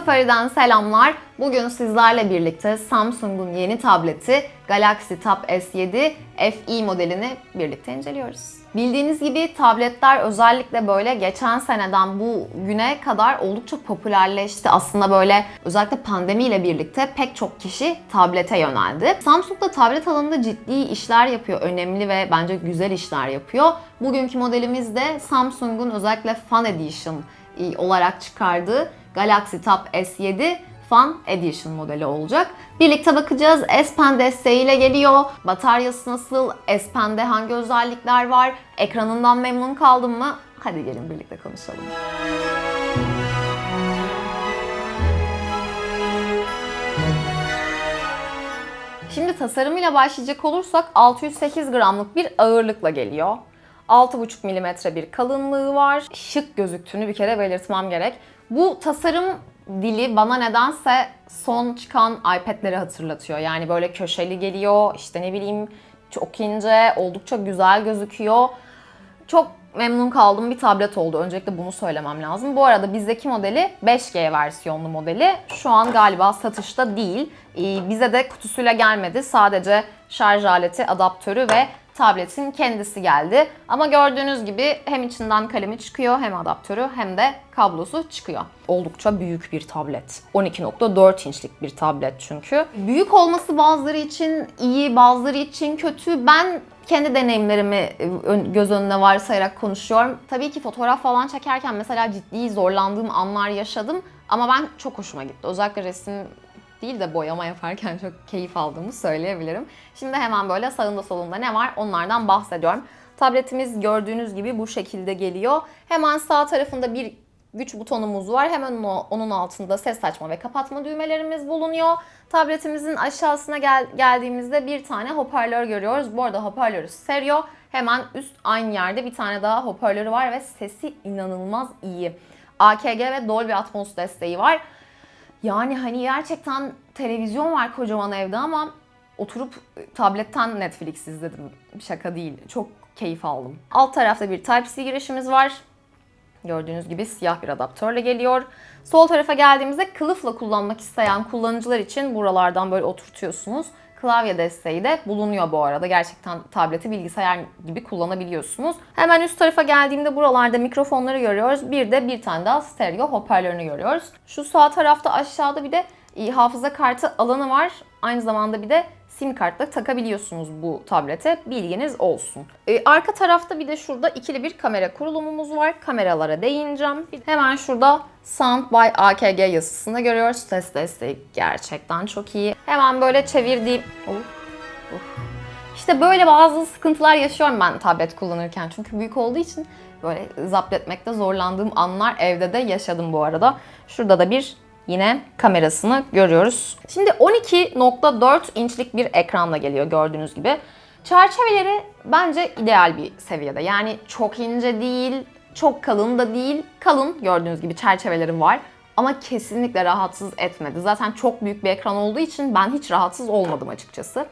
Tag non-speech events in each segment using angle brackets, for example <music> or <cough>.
Safari'den selamlar. Bugün sizlerle birlikte Samsung'un yeni tableti Galaxy Tab S7 FE modelini birlikte inceliyoruz. Bildiğiniz gibi tabletler özellikle böyle geçen seneden bu güne kadar oldukça popülerleşti. Aslında böyle özellikle pandemiyle birlikte pek çok kişi tablete yöneldi. Samsung da tablet alanında ciddi işler yapıyor. Önemli ve bence güzel işler yapıyor. Bugünkü modelimiz de Samsung'un özellikle Fan Edition olarak çıkardığı Galaxy Tab S7 Fan Edition modeli olacak. Birlikte bakacağız. S Pen desteğiyle geliyor. Bataryası nasıl? S Pen'de hangi özellikler var? Ekranından memnun kaldın mı? Hadi gelin birlikte konuşalım. Şimdi tasarımıyla başlayacak olursak 608 gramlık bir ağırlıkla geliyor. 6,5 mm bir kalınlığı var. Şık gözüktüğünü bir kere belirtmem gerek. Bu tasarım dili bana nedense son çıkan iPad'leri hatırlatıyor. Yani böyle köşeli geliyor, işte ne bileyim çok ince, oldukça güzel gözüküyor. Çok memnun kaldığım bir tablet oldu. Öncelikle bunu söylemem lazım. Bu arada bizdeki modeli 5G versiyonlu modeli. Şu an galiba satışta değil. Ee, bize de kutusuyla gelmedi. Sadece şarj aleti, adaptörü ve tabletin kendisi geldi. Ama gördüğünüz gibi hem içinden kalemi çıkıyor hem adaptörü hem de kablosu çıkıyor. Oldukça büyük bir tablet. 12.4 inçlik bir tablet çünkü. Büyük olması bazıları için iyi, bazıları için kötü. Ben kendi deneyimlerimi göz önüne varsayarak konuşuyorum. Tabii ki fotoğraf falan çekerken mesela ciddi zorlandığım anlar yaşadım. Ama ben çok hoşuma gitti. Özellikle resim değil de boyama yaparken çok keyif aldığımı söyleyebilirim. Şimdi hemen böyle sağında solunda ne var onlardan bahsediyorum. Tabletimiz gördüğünüz gibi bu şekilde geliyor. Hemen sağ tarafında bir güç butonumuz var. Hemen onun altında ses açma ve kapatma düğmelerimiz bulunuyor. Tabletimizin aşağısına gel geldiğimizde bir tane hoparlör görüyoruz. Bu arada hoparlörü stereo. Hemen üst aynı yerde bir tane daha hoparlörü var ve sesi inanılmaz iyi. AKG ve Dolby Atmos desteği var. Yani hani gerçekten televizyon var kocaman evde ama oturup tabletten Netflix izledim. Şaka değil. Çok keyif aldım. Alt tarafta bir Type-C girişimiz var. Gördüğünüz gibi siyah bir adaptörle geliyor. Sol tarafa geldiğimizde kılıfla kullanmak isteyen kullanıcılar için buralardan böyle oturtuyorsunuz. Klavye desteği de bulunuyor bu arada. Gerçekten tableti bilgisayar gibi kullanabiliyorsunuz. Hemen üst tarafa geldiğimde buralarda mikrofonları görüyoruz. Bir de bir tane daha stereo hoparlörünü görüyoruz. Şu sağ tarafta aşağıda bir de e, hafıza kartı alanı var. Aynı zamanda bir de sim kartla takabiliyorsunuz bu tablete. Bilginiz olsun. Ee, arka tarafta bir de şurada ikili bir kamera kurulumumuz var. Kameralara değineceğim. Hemen şurada Sound by AKG yazısını görüyoruz. Ses desteği gerçekten çok iyi. Hemen böyle çevirdiğim... Oh, oh. İşte böyle bazı sıkıntılar yaşıyorum ben tablet kullanırken. Çünkü büyük olduğu için böyle zapt etmekte zorlandığım anlar evde de yaşadım bu arada. Şurada da bir yine kamerasını görüyoruz. Şimdi 12.4 inçlik bir ekranla geliyor gördüğünüz gibi. Çerçeveleri bence ideal bir seviyede. Yani çok ince değil, çok kalın da değil. Kalın gördüğünüz gibi çerçevelerim var. Ama kesinlikle rahatsız etmedi. Zaten çok büyük bir ekran olduğu için ben hiç rahatsız olmadım açıkçası.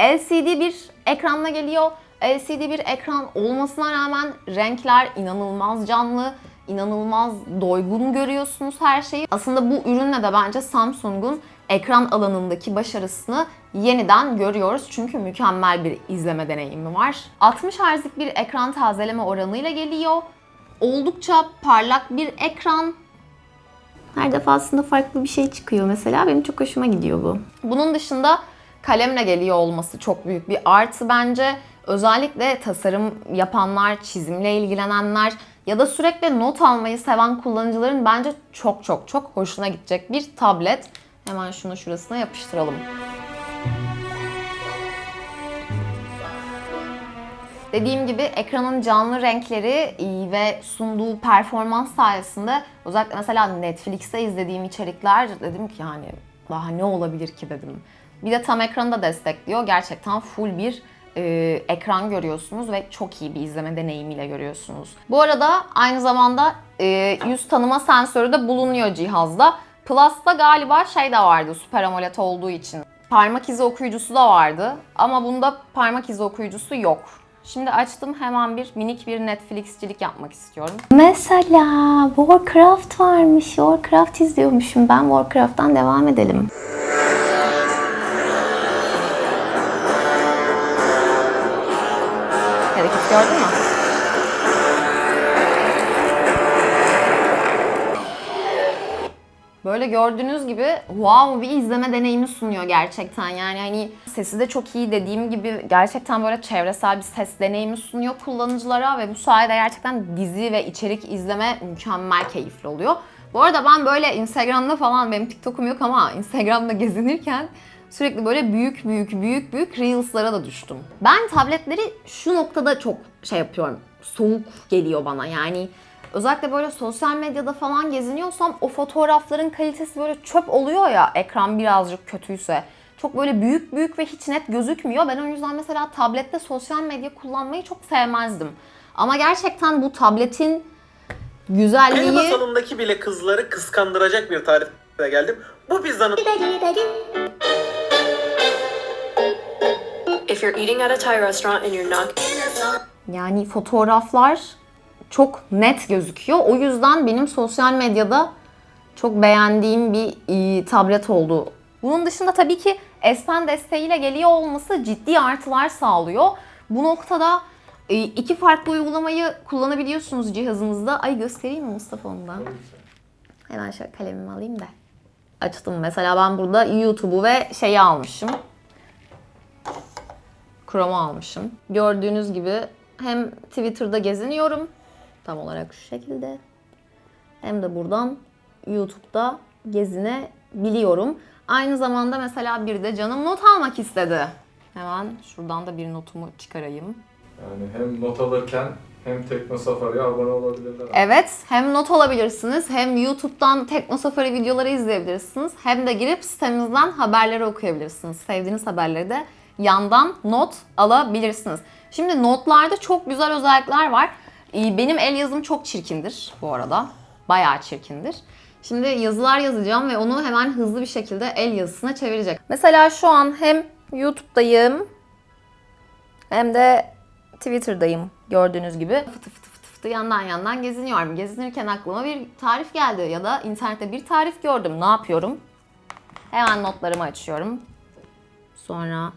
LCD bir ekranla geliyor. LCD bir ekran olmasına rağmen renkler inanılmaz canlı inanılmaz doygun görüyorsunuz her şeyi. Aslında bu ürünle de bence Samsung'un ekran alanındaki başarısını yeniden görüyoruz. Çünkü mükemmel bir izleme deneyimi var. 60 Hz'lik bir ekran tazeleme oranıyla geliyor. Oldukça parlak bir ekran. Her defasında farklı bir şey çıkıyor mesela. Benim çok hoşuma gidiyor bu. Bunun dışında kalemle geliyor olması çok büyük bir artı bence. Özellikle tasarım yapanlar, çizimle ilgilenenler ya da sürekli not almayı seven kullanıcıların bence çok çok çok hoşuna gidecek bir tablet. Hemen şunu şurasına yapıştıralım. Dediğim gibi ekranın canlı renkleri ve sunduğu performans sayesinde özellikle mesela Netflix'te izlediğim içerikler dedim ki yani daha ne olabilir ki dedim. Bir de tam ekranı da destekliyor. Gerçekten full bir e, ekran görüyorsunuz ve çok iyi bir izleme deneyimiyle görüyorsunuz. Bu arada aynı zamanda e, yüz tanıma sensörü de bulunuyor cihazda. Plus'ta galiba şey de vardı Super AMOLED olduğu için. Parmak izi okuyucusu da vardı ama bunda parmak izi okuyucusu yok. Şimdi açtım hemen bir minik bir Netflix'cilik yapmak istiyorum. Mesela Warcraft varmış. Warcraft izliyormuşum. Ben Warcraft'tan devam edelim. Gördün mü? Böyle gördüğünüz gibi wow bir izleme deneyimi sunuyor gerçekten. Yani hani sesi de çok iyi dediğim gibi gerçekten böyle çevresel bir ses deneyimi sunuyor kullanıcılara ve bu sayede gerçekten dizi ve içerik izleme mükemmel keyifli oluyor. Bu arada ben böyle Instagram'da falan benim TikTok'um yok ama Instagram'da <laughs> gezinirken sürekli böyle büyük büyük büyük büyük Reels'lara da düştüm. Ben tabletleri şu noktada çok şey yapıyorum. Soğuk geliyor bana yani özellikle böyle sosyal medyada falan geziniyorsam o fotoğrafların kalitesi böyle çöp oluyor ya ekran birazcık kötüyse. Çok böyle büyük büyük ve hiç net gözükmüyor. Ben o yüzden mesela tablette sosyal medya kullanmayı çok sevmezdim. Ama gerçekten bu tabletin güzelliği... Helva salonundaki bile kızları kıskandıracak bir tarifle geldim. Bu pizzanın If you're eating at a Thai restaurant and you're not Yani fotoğraflar çok net gözüküyor. O yüzden benim sosyal medyada çok beğendiğim bir e, tablet oldu. Bunun dışında tabii ki S Pen desteğiyle geliyor olması ciddi artılar sağlıyor. Bu noktada e, iki farklı uygulamayı kullanabiliyorsunuz cihazınızda. Ay göstereyim mi Mustafa ondan? Hemen şöyle kalemimi alayım da. Açtım mesela ben burada YouTube'u ve şeyi almışım. Chrome'u almışım. Gördüğünüz gibi hem Twitter'da geziniyorum tam olarak şu şekilde hem de buradan YouTube'da gezinebiliyorum. Aynı zamanda mesela bir de canım not almak istedi. Hemen şuradan da bir notumu çıkarayım. Yani hem not alırken hem Tekno Safari'ye abone olabilirler. Evet, hem not alabilirsiniz, hem YouTube'dan Tekno Safari videoları izleyebilirsiniz, hem de girip sitemizden haberleri okuyabilirsiniz. Sevdiğiniz haberleri de yandan not alabilirsiniz. Şimdi notlarda çok güzel özellikler var. Ee, Benim el yazım çok çirkindir bu arada. Bayağı çirkindir. Şimdi yazılar yazacağım ve onu hemen hızlı bir şekilde el yazısına çevirecek. Mesela şu an hem YouTube'dayım hem de Twitter'dayım gördüğünüz gibi. Fıtı fıtı fıtı fıtı yandan yandan geziniyorum. Gezinirken aklıma bir tarif geldi ya da internette bir tarif gördüm. Ne yapıyorum? Hemen notlarımı açıyorum. Sonra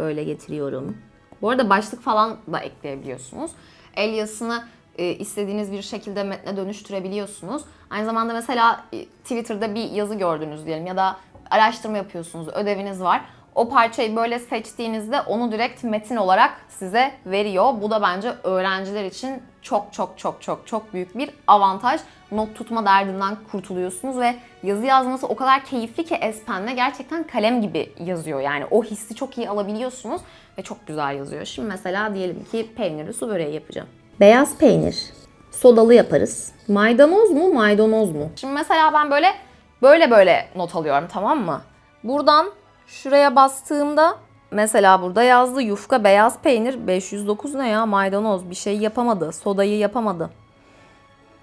böyle getiriyorum. Bu arada başlık falan da ekleyebiliyorsunuz. El yazısını e, istediğiniz bir şekilde metne dönüştürebiliyorsunuz. Aynı zamanda mesela e, Twitter'da bir yazı gördünüz diyelim ya da araştırma yapıyorsunuz, ödeviniz var. O parçayı böyle seçtiğinizde onu direkt metin olarak size veriyor. Bu da bence öğrenciler için çok çok çok çok çok büyük bir avantaj. Not tutma derdinden kurtuluyorsunuz ve yazı yazması o kadar keyifli ki S Pen'le gerçekten kalem gibi yazıyor. Yani o hissi çok iyi alabiliyorsunuz ve çok güzel yazıyor. Şimdi mesela diyelim ki peynirli su böreği yapacağım. Beyaz peynir. Sodalı yaparız. Maydanoz mu, maydanoz mu? Şimdi mesela ben böyle böyle böyle not alıyorum tamam mı? Buradan şuraya bastığımda mesela burada yazdı yufka beyaz peynir 509 ne ya maydanoz bir şey yapamadı. Sodayı yapamadı.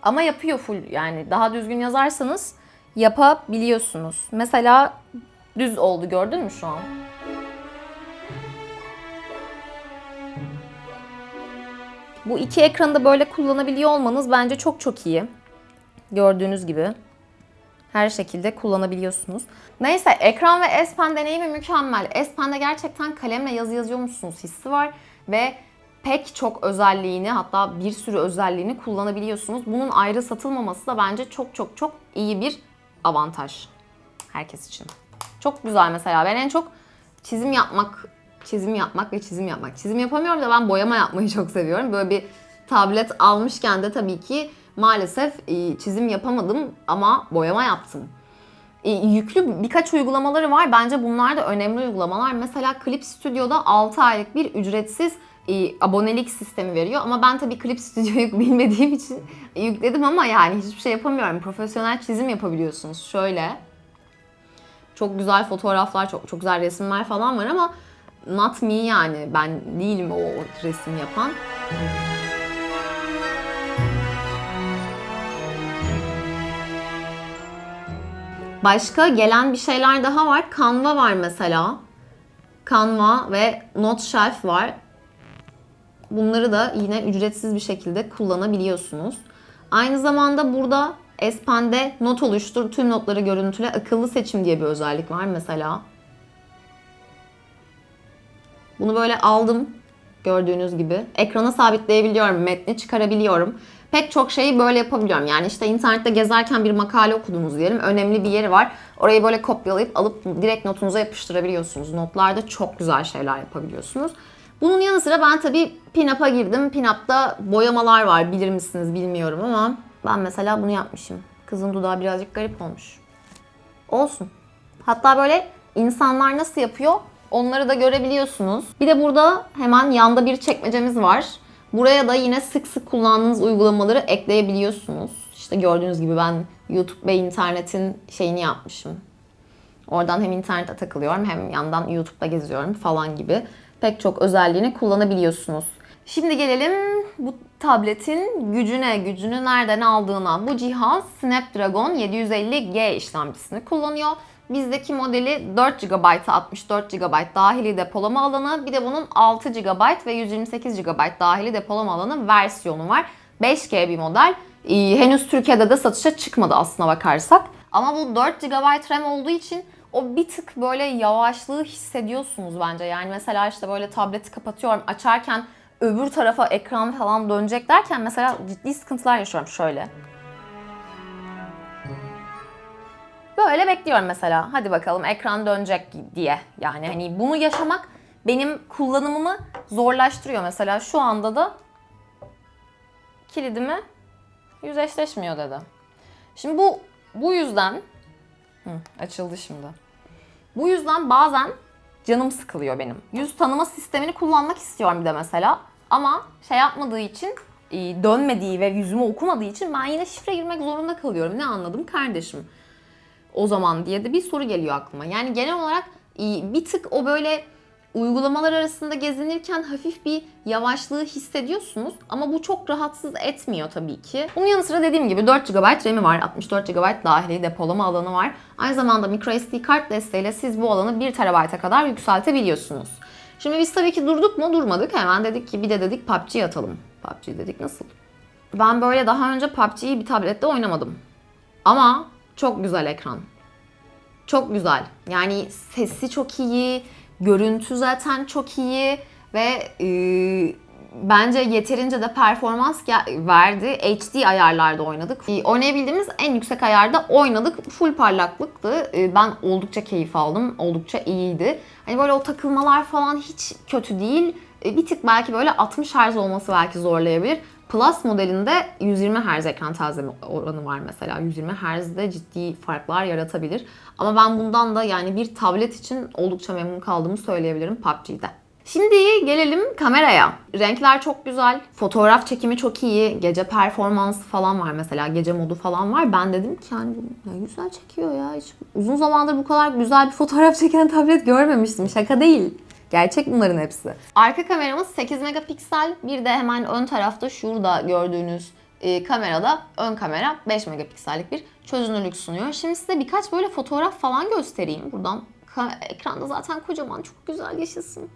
Ama yapıyor full yani daha düzgün yazarsanız yapabiliyorsunuz. Mesela düz oldu gördün mü şu an? Bu iki ekranı da böyle kullanabiliyor olmanız bence çok çok iyi. Gördüğünüz gibi her şekilde kullanabiliyorsunuz. Neyse ekran ve S Pen deneyimi mükemmel. S Pen'de gerçekten kalemle yazı yazıyormuşsunuz hissi var ve pek çok özelliğini hatta bir sürü özelliğini kullanabiliyorsunuz. Bunun ayrı satılmaması da bence çok çok çok iyi bir avantaj herkes için. Çok güzel mesela. Ben en çok çizim yapmak, çizim yapmak ve çizim yapmak. Çizim yapamıyorum da ben boyama yapmayı çok seviyorum. Böyle bir tablet almışken de tabii ki maalesef e, çizim yapamadım ama boyama yaptım. E, yüklü birkaç uygulamaları var. Bence bunlar da önemli uygulamalar. Mesela Clip Studio'da 6 aylık bir ücretsiz e, abonelik sistemi veriyor. Ama ben tabii Clip Studio'yu <laughs> bilmediğim için yükledim ama yani hiçbir şey yapamıyorum. Profesyonel çizim yapabiliyorsunuz. Şöyle. Çok güzel fotoğraflar, çok çok güzel resimler falan var ama not me yani. Ben değilim o resim yapan. Başka gelen bir şeyler daha var. Canva var mesela. Canva ve Note Shelf var. Bunları da yine ücretsiz bir şekilde kullanabiliyorsunuz. Aynı zamanda burada S Pen'de not oluştur, tüm notları görüntüle, akıllı seçim diye bir özellik var mesela. Bunu böyle aldım gördüğünüz gibi. Ekrana sabitleyebiliyorum, metni çıkarabiliyorum. Pek çok şeyi böyle yapabiliyorum. Yani işte internette gezerken bir makale okudunuz diyelim. Önemli bir yeri var. Orayı böyle kopyalayıp alıp direkt notunuza yapıştırabiliyorsunuz. Notlarda çok güzel şeyler yapabiliyorsunuz. Bunun yanı sıra ben tabii Pinup'a girdim. Pinup'ta boyamalar var. Bilir misiniz bilmiyorum ama ben mesela bunu yapmışım. Kızın dudağı birazcık garip olmuş. Olsun. Hatta böyle insanlar nasıl yapıyor onları da görebiliyorsunuz. Bir de burada hemen yanda bir çekmecemiz var. Buraya da yine sık sık kullandığınız uygulamaları ekleyebiliyorsunuz. İşte gördüğünüz gibi ben YouTube ve internetin şeyini yapmışım. Oradan hem internete takılıyorum hem yandan YouTube'da geziyorum falan gibi pek çok özelliğini kullanabiliyorsunuz. Şimdi gelelim bu tabletin gücüne, gücünü nereden aldığına. Bu cihaz Snapdragon 750G işlemcisini kullanıyor. Bizdeki modeli 4 GB'a 64 GB dahili depolama alanı, bir de bunun 6 GB ve 128 GB dahili depolama alanı versiyonu var. 5G bir model. Ee, henüz Türkiye'de de satışa çıkmadı aslına bakarsak. Ama bu 4 GB RAM olduğu için o bir tık böyle yavaşlığı hissediyorsunuz bence. Yani mesela işte böyle tableti kapatıyorum açarken öbür tarafa ekran falan dönecek derken mesela ciddi sıkıntılar yaşıyorum şöyle. Böyle bekliyorum mesela. Hadi bakalım ekran dönecek diye. Yani hani bunu yaşamak benim kullanımımı zorlaştırıyor. Mesela şu anda da kilidimi yüzleşleşmiyor dedi. Şimdi bu bu yüzden Hı, açıldı şimdi. Bu yüzden bazen canım sıkılıyor benim. Yüz tanıma sistemini kullanmak istiyorum bir de mesela. Ama şey yapmadığı için, e, dönmediği ve yüzümü okumadığı için ben yine şifre girmek zorunda kalıyorum. Ne anladım kardeşim? O zaman diye de bir soru geliyor aklıma. Yani genel olarak e, bir tık o böyle uygulamalar arasında gezinirken hafif bir yavaşlığı hissediyorsunuz ama bu çok rahatsız etmiyor tabii ki. Bunun yanı sıra dediğim gibi 4 GB RAM'i var, 64 GB dahili depolama alanı var. Aynı zamanda microSD kart desteğiyle siz bu alanı 1 TB'a kadar yükseltebiliyorsunuz. Şimdi biz tabii ki durduk mu durmadık. Hemen dedik ki bir de dedik PUBG atalım. PUBG dedik nasıl? Ben böyle daha önce PUBG'yi bir tablette oynamadım. Ama çok güzel ekran. Çok güzel. Yani sesi çok iyi, görüntü zaten çok iyi ve e, bence yeterince de performans verdi. HD ayarlarda oynadık. E, oynayabildiğimiz en yüksek ayarda oynadık. Full parlaklıktı. E, ben oldukça keyif aldım. Oldukça iyiydi. Hani böyle o takılmalar falan hiç kötü değil. E, bir tık belki böyle 60 Hz olması belki zorlayabilir. Plus modelinde 120 Hz ekran tazeleme oranı var mesela. 120 Hz'de ciddi farklar yaratabilir. Ama ben bundan da yani bir tablet için oldukça memnun kaldığımı söyleyebilirim PUBG'de. Şimdi gelelim kameraya. Renkler çok güzel. Fotoğraf çekimi çok iyi. Gece performansı falan var mesela. Gece modu falan var. Ben dedim ki yani ne güzel çekiyor ya. Hiç uzun zamandır bu kadar güzel bir fotoğraf çeken tablet görmemiştim. Şaka değil. Gerçek bunların hepsi. Arka kameramız 8 megapiksel. Bir de hemen ön tarafta şurada gördüğünüz e, kamerada ön kamera 5 megapiksellik bir çözünürlük sunuyor. Şimdi size birkaç böyle fotoğraf falan göstereyim. Buradan ekranda zaten kocaman çok güzel yaşasın.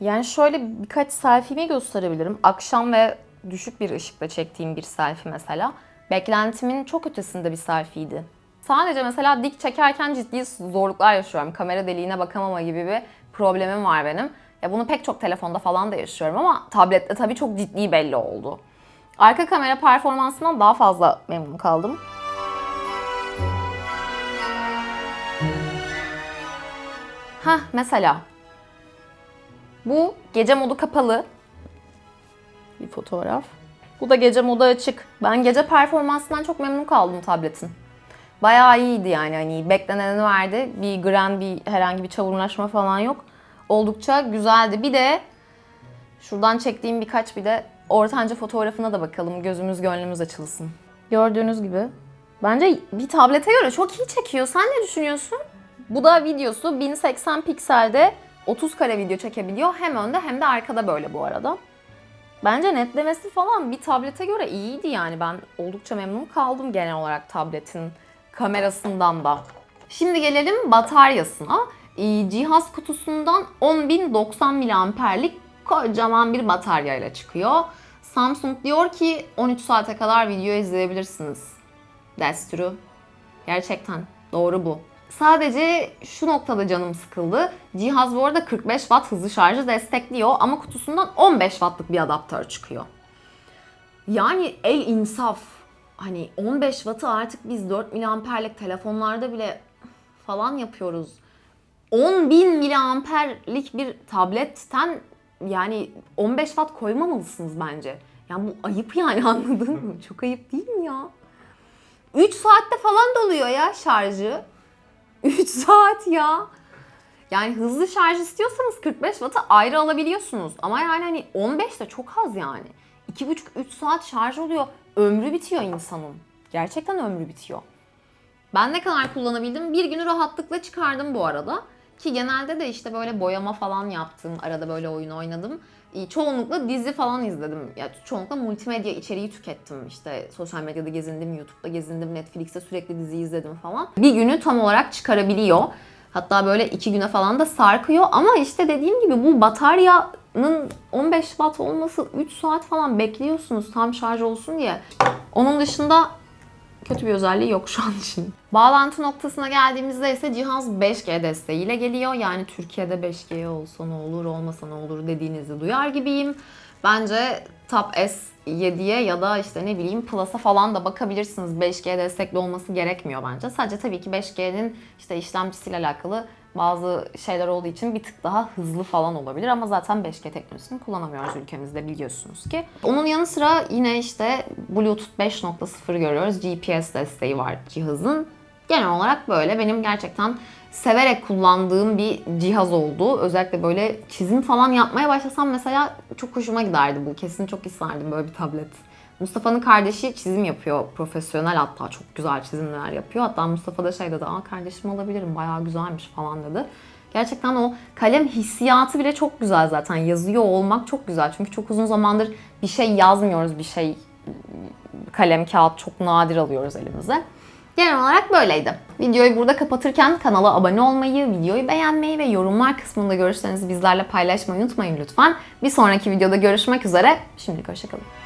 Yani şöyle birkaç selfie'mi gösterebilirim. Akşam ve düşük bir ışıkla çektiğim bir selfie mesela. Beklentimin çok ötesinde bir selfie'ydi. Sadece mesela dik çekerken ciddi zorluklar yaşıyorum. Kamera deliğine bakamama gibi bir problemim var benim. Ya bunu pek çok telefonda falan da yaşıyorum ama tablette tabii çok ciddi belli oldu. Arka kamera performansından daha fazla memnun kaldım. Hah mesela. Bu gece modu kapalı. Bir fotoğraf. Bu da gece modu açık. Ben gece performansından çok memnun kaldım tabletin. Bayağı iyiydi yani hani bekleneni verdi. Bir gram bir herhangi bir çavurlaşma falan yok. Oldukça güzeldi. Bir de şuradan çektiğim birkaç bir de ortanca fotoğrafına da bakalım. Gözümüz gönlümüz açılsın. Gördüğünüz gibi bence bir tablete göre çok iyi çekiyor. Sen ne düşünüyorsun? Bu da videosu 1080 pikselde 30 kare video çekebiliyor. Hem önde hem de arkada böyle bu arada. Bence netlemesi falan bir tablete göre iyiydi yani. Ben oldukça memnun kaldım genel olarak tabletin kamerasından da. Şimdi gelelim bataryasına. Ee, cihaz kutusundan 10.090 miliamperlik kocaman bir bataryayla çıkıyor. Samsung diyor ki 13 saate kadar video izleyebilirsiniz. That's true. Gerçekten doğru bu. Sadece şu noktada canım sıkıldı. Cihaz bu arada 45 watt hızlı şarjı destekliyor ama kutusundan 15 wattlık bir adaptör çıkıyor. Yani el insaf. Hani 15 wattı artık biz 4 miliamperlik telefonlarda bile falan yapıyoruz. 10.000 miliamperlik bir tabletten yani 15 watt koymamalısınız bence. Yani bu ayıp yani <laughs> anladın mı? Çok ayıp değil mi ya? 3 saatte falan doluyor ya şarjı. 3 saat ya. Yani hızlı şarj istiyorsanız 45 wattı ayrı alabiliyorsunuz. Ama yani hani 15 de çok az yani. 2,5-3 saat şarj oluyor. Ömrü bitiyor insanın. Gerçekten ömrü bitiyor. Ben ne kadar kullanabildim? Bir günü rahatlıkla çıkardım bu arada. Ki genelde de işte böyle boyama falan yaptım. Arada böyle oyun oynadım. Çoğunlukla dizi falan izledim. Ya çoğunlukla multimedya içeriği tükettim. İşte sosyal medyada gezindim, YouTube'da gezindim, Netflix'te sürekli dizi izledim falan. Bir günü tam olarak çıkarabiliyor. Hatta böyle iki güne falan da sarkıyor. Ama işte dediğim gibi bu bataryanın 15 watt olması 3 saat falan bekliyorsunuz tam şarj olsun diye. Onun dışında kötü bir özelliği yok şu an için. Bağlantı noktasına geldiğimizde ise cihaz 5G desteğiyle geliyor. Yani Türkiye'de 5G olsa ne olur, olmasa ne olur dediğinizi duyar gibiyim. Bence Tab S7'ye ya da işte ne bileyim Plus'a falan da bakabilirsiniz. 5G destekli olması gerekmiyor bence. Sadece tabii ki 5G'nin işte işlemcisiyle alakalı bazı şeyler olduğu için bir tık daha hızlı falan olabilir ama zaten 5G teknolojisini kullanamıyoruz ülkemizde biliyorsunuz ki. Onun yanı sıra yine işte Bluetooth 5.0 görüyoruz. GPS desteği var cihazın. Genel olarak böyle benim gerçekten severek kullandığım bir cihaz oldu. Özellikle böyle çizim falan yapmaya başlasam mesela çok hoşuma giderdi bu. Kesin çok isterdim böyle bir tablet. Mustafa'nın kardeşi çizim yapıyor. Profesyonel hatta çok güzel çizimler yapıyor. Hatta Mustafa da şey dedi, aa kardeşim alabilirim bayağı güzelmiş falan dedi. Gerçekten o kalem hissiyatı bile çok güzel zaten. Yazıyor olmak çok güzel. Çünkü çok uzun zamandır bir şey yazmıyoruz. Bir şey kalem, kağıt çok nadir alıyoruz elimize. Genel olarak böyleydi. Videoyu burada kapatırken kanala abone olmayı, videoyu beğenmeyi ve yorumlar kısmında görüşlerinizi bizlerle paylaşmayı unutmayın lütfen. Bir sonraki videoda görüşmek üzere. Şimdilik hoşçakalın.